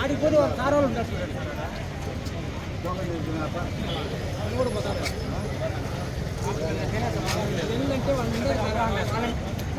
ఆడిపోతే ఒక కారాలు ఉంటారు చూడండి కూడా పోతారు. ఎందుకంటే వాళ్ళ ముందర వాళ్ళ-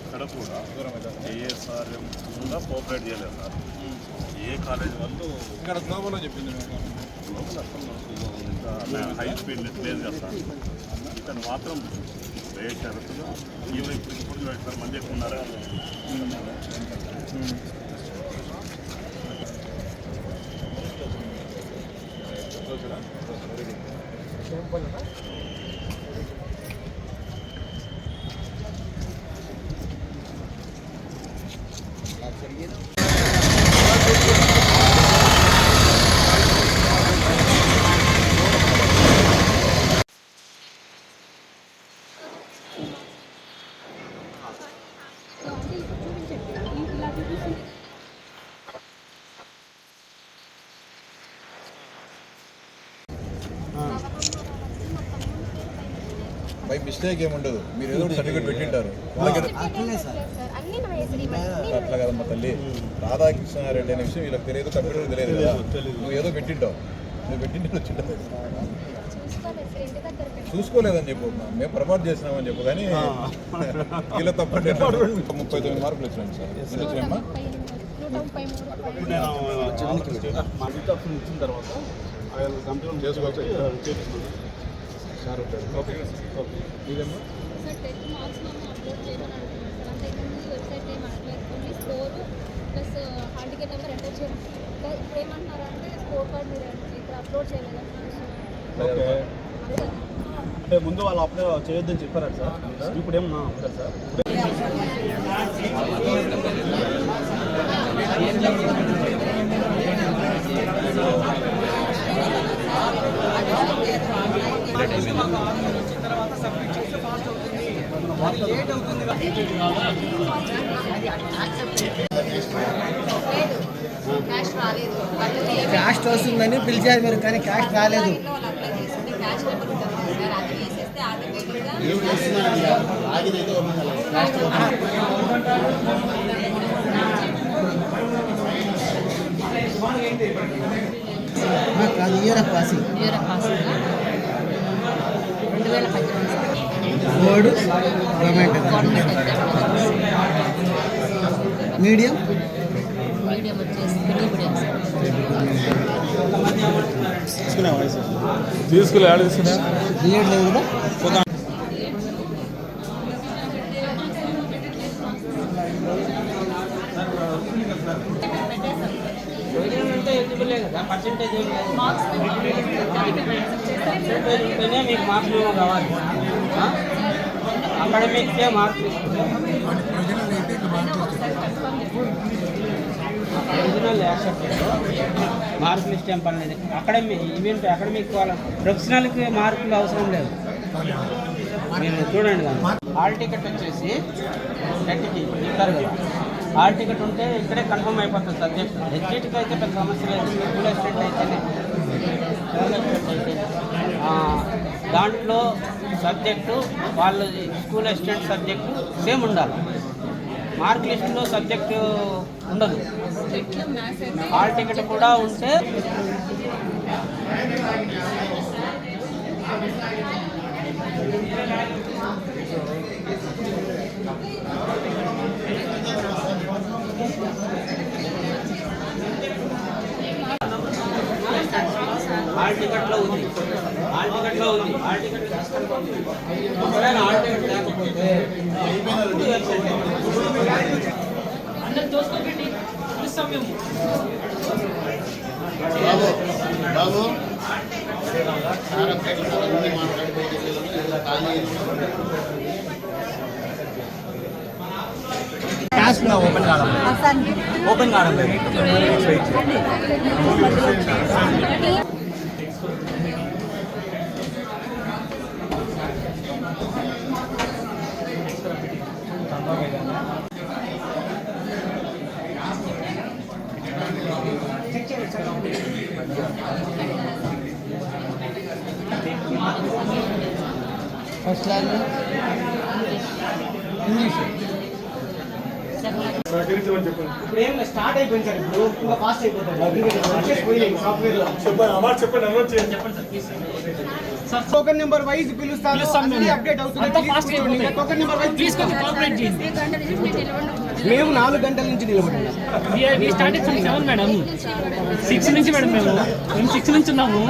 ఇక్కడ కూడా ఏఎస్ఆర్ కూడా కోఆపరేట్ చేయలేదు సార్. ఏ కాలేజ్ వాళ్ళు ఇక్కడ గ్లోబల్లో చెప్పింది హై స్పీడ్ లేదు కదా సార్ ఇతను మాత్రం ఏ ఈ వైపు ఇప్పుడు చూడండి సార్ మంది ఎక్కువ ఉన్నారా hmm. బై మిస్టేక్ ఏముండదు మీరు ఏదో సర్టిఫికేట్ పెట్టింటారు అట్లా కదమ్మా తల్లి రాధాకృష్ణారెడ్డి అనే విషయం వీళ్ళకి తెలియదు కంప్యూటర్ తెలియదు కదా నువ్వు ఏదో పెట్టింటావు నువ్వు పెట్టింటే వచ్చింటావు చూసుకోలేదని చెప్పు మేము పొరపాటు చేసినామని చెప్పు కానీ వీళ్ళ తప్పంటే? ముప్పై తొమ్మిది మార్కులు వచ్చినాయి సార్ ఎన్ని వచ్చినాయమ్మా ఇచ్చిన తర్వాత ఆయన కంప్యూటర్ చేసుకోవచ్చు సార్ ఓకే ఓకే ఇదమ్మా సార్ టెన్త్ మార్క్స్ మనం అప్లోడ్ చేయమని అంటున్నాం సార్ అంత ముందు వెబ్సైట్ ఏం అనలేదు only score plus hall ticket number enter చేయండి ఇప్పుడు ఏమంటున్నారు అంటే స్కోర్ కార్డ్ మీరు ఇక్కడ అప్లోడ్ చేయలేదు ఓకే అంటే ముందు వాళ్ళు అప్లై చేయొద్దని చెప్పారు సార్ ఇప్పుడు ఏమన్నా సార్ క్యాష్ రాలేదు వాళ్ళు క్యాస్ట్ వస్తుందని పిలిచారు మీరు కానీ రాలేదు. క్యాష్ ఆ, కాదు ఇయర్ ఆఫ్ పాసింగ్ యూరప్ పాసింగ్ రెండు వేల పద్దెనిమిది బోర్డు గవర్నమెంట్ మీడియం మీడియం వచ్చేసి మీడియం సార్ తీసుకుని ఆడ తీసుకున్నా మీకు మార్క్స్ కావాలి అకాడమిక్కే మార్కులు ఒరిజినల్ యాక్సెప్ట్ మార్క్ ఇష్టం పని లేదు అకాడమిక్ ఈవెంట్ అకాడమిక్ వాళ్ళ ప్రొఫెషనల్కి మార్కులు అవసరం లేదు. మీరు చూడండి హాల్ టికెట్ వచ్చేసి టెట్కి ఇస్తారు కదా. హాల్ టికెట్ ఉంటే ఇక్కడే కన్ఫర్మ్ అయిపోతుంది సబ్జెక్ట్. హెచ్జిటికి అయితే పెద్ద సమస్య లేదు. స్కూల్ అసిస్టెంట్ అయితేనే స్కూల్ అసిస్టెంట్ అయితే ఆ, దాంట్లో సబ్జెక్టు వాళ్ళ స్కూల్ అసిస్టెంట్ సబ్జెక్టు సేమ్ ఉండాలి. మార్క్ లిస్టులో సబ్జెక్టు ఉండదు. హాల్ టికెట్ కూడా ఉంటే హాల్ టికెట్లో ఉంది. హాల్ టికెట్లో ఉంది. హాల్ టికెట్ ఒకవేళ హాల్ టికెట్ లేకపోతే అప్పుడు వెబ్సైట్ ఓపెన్ కావడం లేదు. ఫస్ట్ లాంగ్వేజ్ ఇంగ్లీష్ ఇప్పుడు ఏం స్టార్ట్ అయిపోయింది సార్ ఇప్పుడు ఇంకా ఫాస్ట్ అయిపోతుంది టోకెన్ నెంబర్ వైజ్ పిలుస్తాను. అసలే అప్డేట్ అవుతుంది. టోకెన్ నెంబర్ వైజ్ తీసుకొని గంట నుంచి మీరు నిలబడి మేము నాలుగు గంటల నుంచి నిలబడి start from seven madam six నుంచి మేడం మేము. మేము సిక్స్ నుంచి ఉన్నాము.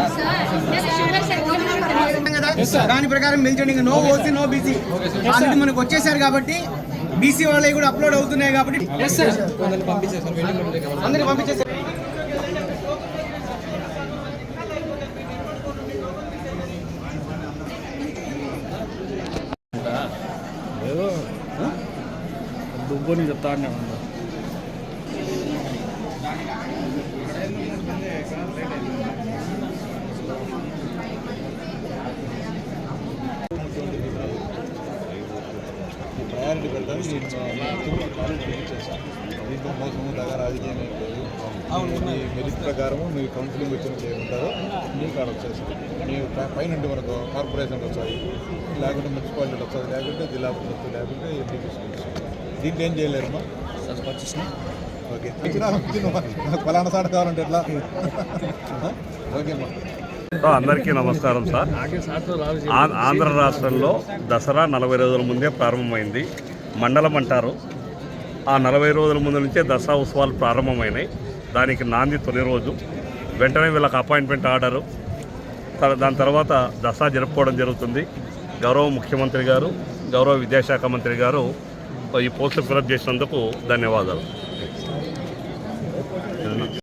దాని ప్రకారం నిల్చండి no OC no BC already మనకు వచ్చేసారు కాబట్టి బీసీ వాళ్ళవి కూడా అప్లోడ్ అవుతున్నాయి కాబట్టి అందరికి పంపించేసారు. దుబ్బని చెప్తా అన్నాడు ప్రయారిటీ చేశాను? దీంట్లో మోసము దగ్గర రాజకీయం ఏం లేదు మీ మెరిట్ ప్రకారము మీరు కౌన్సిలింగ్ వచ్చిన ఉంటారో మీకు కాడ వచ్చేస్తుంది ನೀವು పైన ఉంటే మనకు కార్పొరేషన్ వచ్చాయి. లేకుంటే మున్సిపాలిటీలు వస్తుంది లేకుంటే జిల్లా పరిషత్ లేకుంటే ఎంపీటీసీ దీంట్లో ఏం చేయలేరమ్మా ఓకే. సాట కావాలంటే ఎట్లా? ఓకే అమ్మా. సో అందరికీ నమస్కారం సార్. ఆ- ఆంధ్ర రాష్ట్రంలో దసరా నలభై రోజుల ముందే ప్రారంభమైంది. మండలం అంటారు. ఆ నలభై రోజుల ముందు నుంచే దసరా ఉత్సవాలు ప్రారంభమైనాయి. దానికి నాంది తొలి రోజు. వెంటనే వీళ్ళకి అపాయింట్మెంట్ ఆర్డరు. దాని తర్వాత దసరా జరుపుకోవడం జరుగుతుంది. గౌరవ ముఖ్యమంత్రి గారు గౌరవ విద్యాశాఖ మంత్రి గారు ఈ పోస్టు ఫిలప్ చేసినందుకు ధన్యవాదాలు.